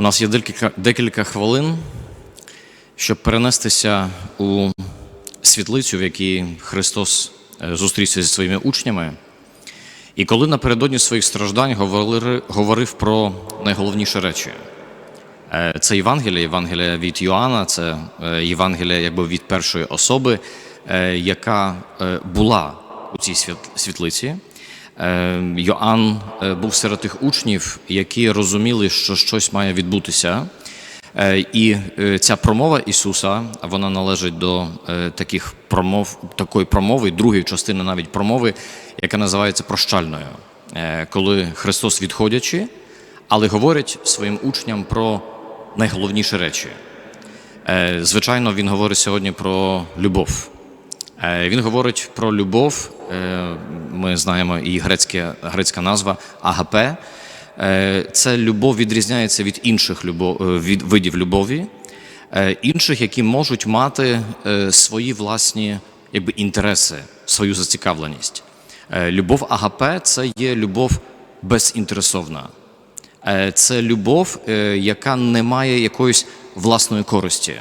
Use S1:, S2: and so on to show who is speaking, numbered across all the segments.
S1: У нас є декілька, декілька хвилин, щоб перенестися у світлицю, в якій Христос е, зустрівся зі своїми учнями. І коли напередодні своїх страждань говорили, говорив про найголовніші речі. Е, Це Євангелія, Євангелія від Йоанна, це е, Євангелія якби від першої особи, яка була у цій світлиці. Е, Йоанн е, був серед тих учнів, які розуміли, що щось має відбутися. Е, І ця промова Ісуса, вона належить до таких промов, такої промови, другої частини навіть промови, яка називається прощальною. Коли Христос відходячи, але говорить своїм учням про найголовніші речі. Звичайно, він говорить сьогодні про любов. Він говорить про любов. Е, Ми знаємо і грецька назва агапе. Це любов відрізняється від інших любов, е, від видів любові, е, інших, які можуть мати свої власні якби, інтереси, свою зацікавленість. Любов агапе це є любов безінтересовна. Це любов, яка не має якоїсь власної користі.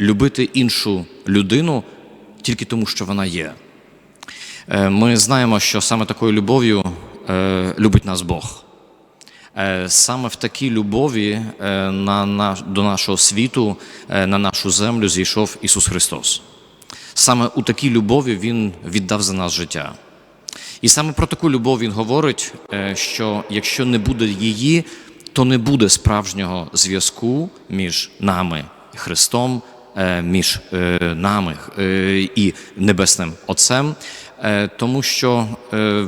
S1: Любити іншу людину тільки тому, що вона є. Е, Ми знаємо, що саме такою любов'ю е, любить нас Бог. Е, Саме в такій любові на, на, до нашого світу, на нашу землю зійшов Ісус Христос. Саме у такій любові Він віддав за нас життя. І саме про таку любов він говорить, що якщо не буде її, то не буде справжнього зв'язку між нами Христом, між нами і Небесним Отцем, тому що е,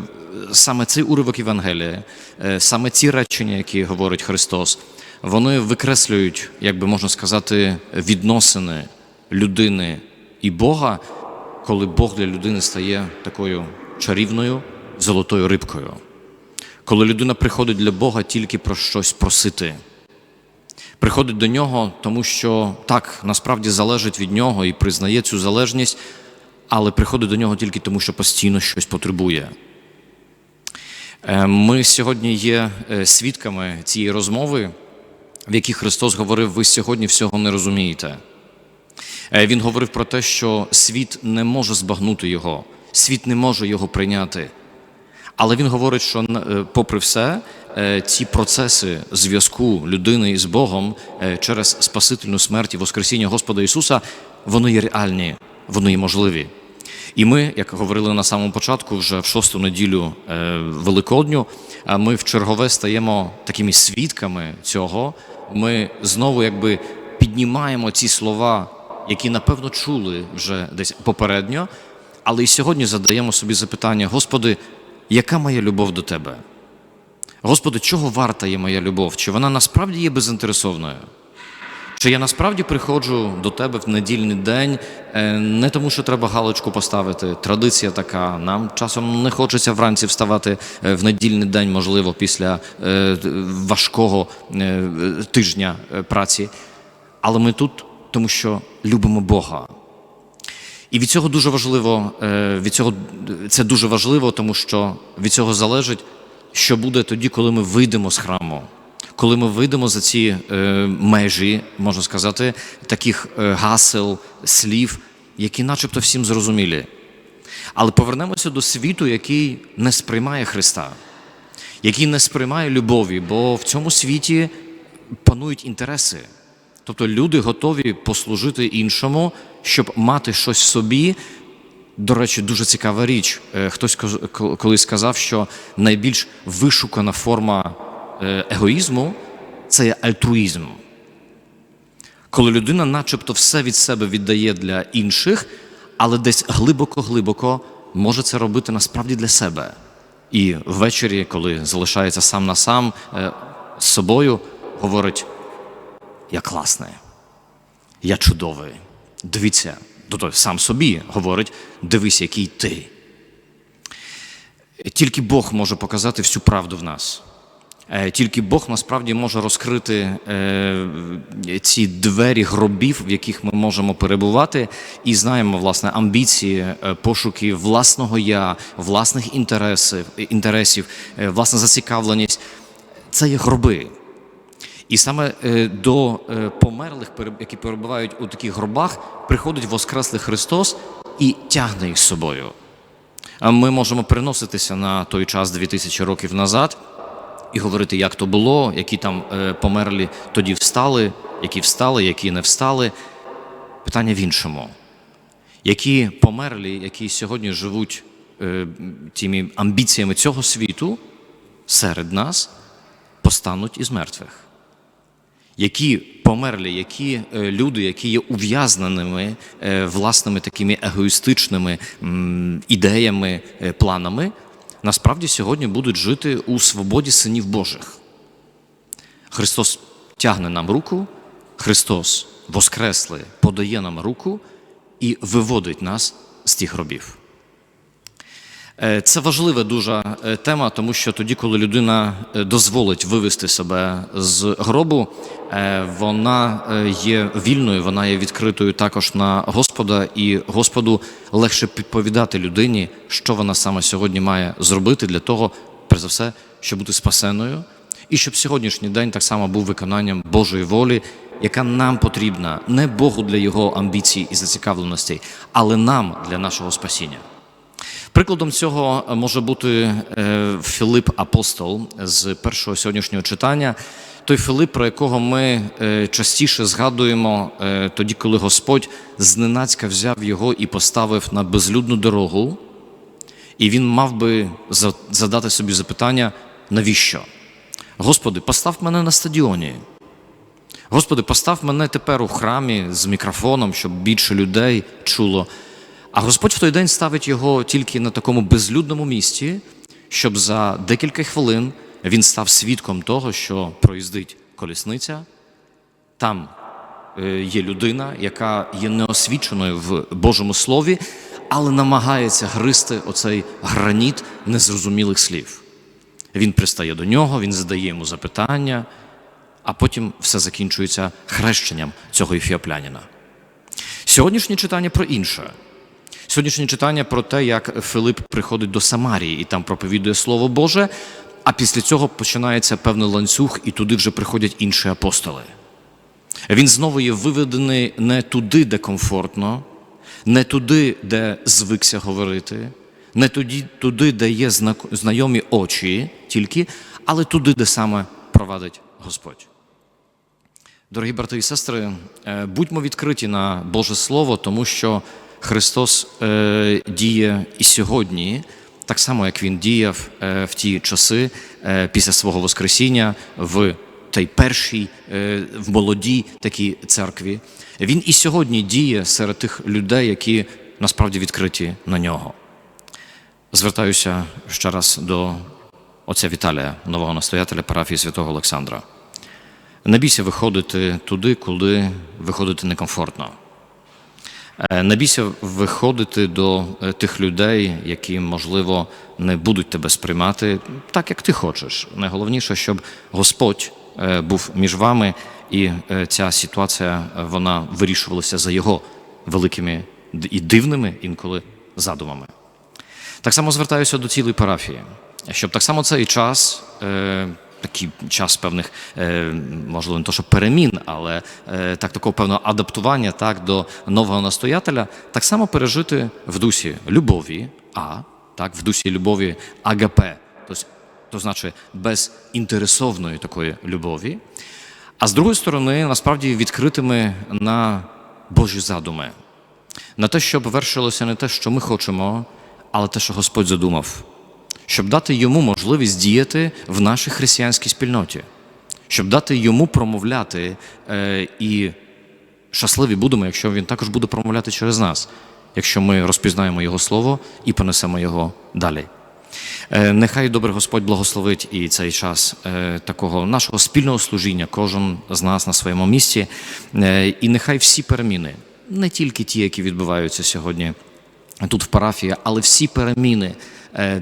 S1: саме цей уривок Євангелія, е, саме ці речення, які говорить Христос, вони викреслюють, як би можна сказати, відносини людини і Бога, коли Бог для людини стає такою чарівною золотою рибкою. Коли людина приходить для Бога тільки про щось просити, приходить до нього, тому що так насправді залежить від нього і признає цю залежність, але приходить до нього тільки тому, що постійно щось потребує. Е, Ми сьогодні є е, свідками цієї розмови, в якій Христос говорив: ви сьогодні всього не розумієте. Е, Він говорив про те, що світ не може збагнути його, світ не може його прийняти. Але він говорить, що попри все, ці процеси зв'язку людини із Богом через Спасительну смерть і Воскресіння Господа Ісуса, вони є реальні, вони є можливі. І ми, як говорили на самому початку, вже в шосту неділю е, Великодню, ми в чергове стаємо такими свідками цього. Ми знову якби піднімаємо ці слова, які напевно чули вже десь попередньо, але і сьогодні задаємо собі запитання: Господи, яка моя любов до Тебе? Господи, чого варта є моя любов? Чи вона насправді є безінтересовною? Чи я насправді приходжу до тебе в недільний день е, не тому, що треба галочку поставити. Традиція така. Нам часом не хочеться вранці вставати е, в недільний день, можливо, після е, важкого тижня праці. Але ми тут, тому що любимо Бога. І від цього дуже важливо, від цього це дуже важливо, тому що від цього залежить, що буде тоді, коли ми вийдемо з храму, коли ми вийдемо за ці е, межі, можна сказати, таких е, гасел, слів, які начебто всім зрозумілі. Але повернемося до світу, який не сприймає Христа, який не сприймає любові, бо в цьому світі панують інтереси. Тобто люди готові послужити іншому, щоб мати щось в собі. До речі, дуже цікава річ. Е, Хтось колись сказав, що найбільш вишукана форма егоїзму це є альтруїзм. Коли людина начебто все від себе віддає для інших, але десь глибоко-глибоко може це робити насправді для себе. І ввечері, коли залишається сам на сам е, з собою, говорить: я класний, я чудовий. Дивіться, тобто сам собі говорить, дивись, який ти. Тільки Бог може показати всю правду в нас. Е, Тільки Бог насправді може розкрити е, ці двері гробів, в яких ми можемо перебувати, і знаємо власне амбіції, е, пошуки власного я, власних інтересів, інтересів, власна зацікавленість. Це є гроби. І саме до померлих, які перебувають у таких гробах, приходить Воскреслий Христос і тягне їх з собою. Ми можемо переноситися на той час 2000 років назад і говорити, як то було, які там е, померлі тоді встали, які встали, які не встали. Питання в іншому. Які померлі, які сьогодні живуть е, тими амбіціями цього світу, серед нас постануть із мертвих які померлі, які е, люди, які є ув'язненими власними такими егоїстичними ідеями, планами, насправді сьогодні будуть жити у свободі синів Божих. Христос тягне нам руку, Христос воскресле, подає нам руку і виводить нас з тих гробів. Е, Це важлива дуже е, тема, тому що тоді, коли людина е, дозволить вивести себе з гробу, вона є вільною, вона є відкритою також на Господа, і Господу легше підповідати людині, що вона саме сьогодні має зробити для того, перш за все, щоб бути спасеною, і щоб сьогоднішній день так само був виконанням Божої волі, яка нам потрібна, не Богу для його амбіцій і зацікавленостей, але нам для нашого спасіння. Прикладом цього може бути е, Філип Апостол з першого сьогоднішнього читання. Той Филип, про якого ми е, частіше згадуємо е, тоді, коли Господь зненацька взяв його і поставив на безлюдну дорогу, і він мав би задати собі запитання, навіщо? Господи, постав мене на стадіоні. Господи, постав мене тепер у храмі з мікрофоном, щоб більше людей чуло. А Господь в той день ставить його тільки на такому безлюдному місці, щоб за декілька хвилин він став свідком того, що проїздить колісниця. Там е, є людина, яка є неосвіченою в Божому Слові, але намагається гризти оцей граніт незрозумілих слів. Він пристає до нього, він задає йому запитання, а потім все закінчується хрещенням цього ефіоплянина. Сьогоднішнє читання про інше. Сьогоднішнє читання про те, як Филип приходить до Самарії і там проповідує Слово Боже, а після цього починається певний ланцюг, і туди вже приходять інші апостоли. Він знову є виведений не туди, де комфортно, не туди, де звикся говорити, не туди, туди, де є знайомі очі тільки, але туди, де саме провадить Господь. Дорогі брати і сестри, е, будьмо відкриті на Боже Слово, тому що Христос е, діє і сьогодні, так само як Він діяв е, в ті часи е, після свого Воскресіння в тій першій, е, в молодій такій церкві. Він і сьогодні діє серед тих людей, які насправді відкриті на нього. Звертаюся ще раз до отця Віталія, нового настоятеля парафії святого Олександра. Не бійся виходити туди, коли виходити некомфортно. Не бійся виходити до е, тих людей, які, можливо, не будуть тебе сприймати так, як ти хочеш. Найголовніше, щоб Господь е, був між вами, і е, ця ситуація вона вирішувалася за його великими і дивними інколи задумами. Так само звертаюся до цілої парафії, щоб так само цей час, такий час певних, е, можливо, не то, що перемін, але е, так такого певного адаптування так, до нового настоятеля, так само пережити в дусі любові, а так, в дусі любові агапе, тобто, то значить безінтересовної такої любові. А з другої сторони, насправді відкритими на Божі задуми на те, щоб вершилося не те, що ми хочемо, але те, що Господь задумав, щоб дати йому можливість діяти в нашій християнській спільноті, щоб дати йому промовляти е, і щасливі будемо, якщо він також буде промовляти через нас, якщо ми розпізнаємо Його Слово і понесемо його далі. Е, Нехай добре Господь благословить і цей час е, такого нашого спільного служіння, кожен з нас на своєму місці. Е, І нехай всі переміни, не тільки ті, які відбуваються сьогодні тут в парафії, але всі переміни,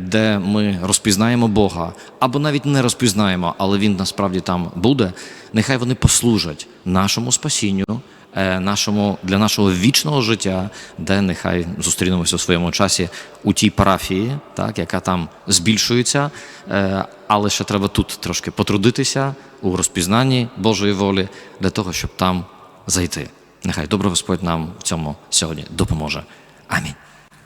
S1: де ми розпізнаємо Бога, або навіть не розпізнаємо, але Він насправді там буде, нехай вони послужать нашому спасінню, е, нашому, для нашого вічного життя, де нехай зустрінемося у своєму часі у тій парафії, так, яка там збільшується, е, але ще треба тут трошки потрудитися у розпізнанні Божої волі для того, щоб там зайти. Нехай добре Господь нам в цьому сьогодні допоможе. Амінь.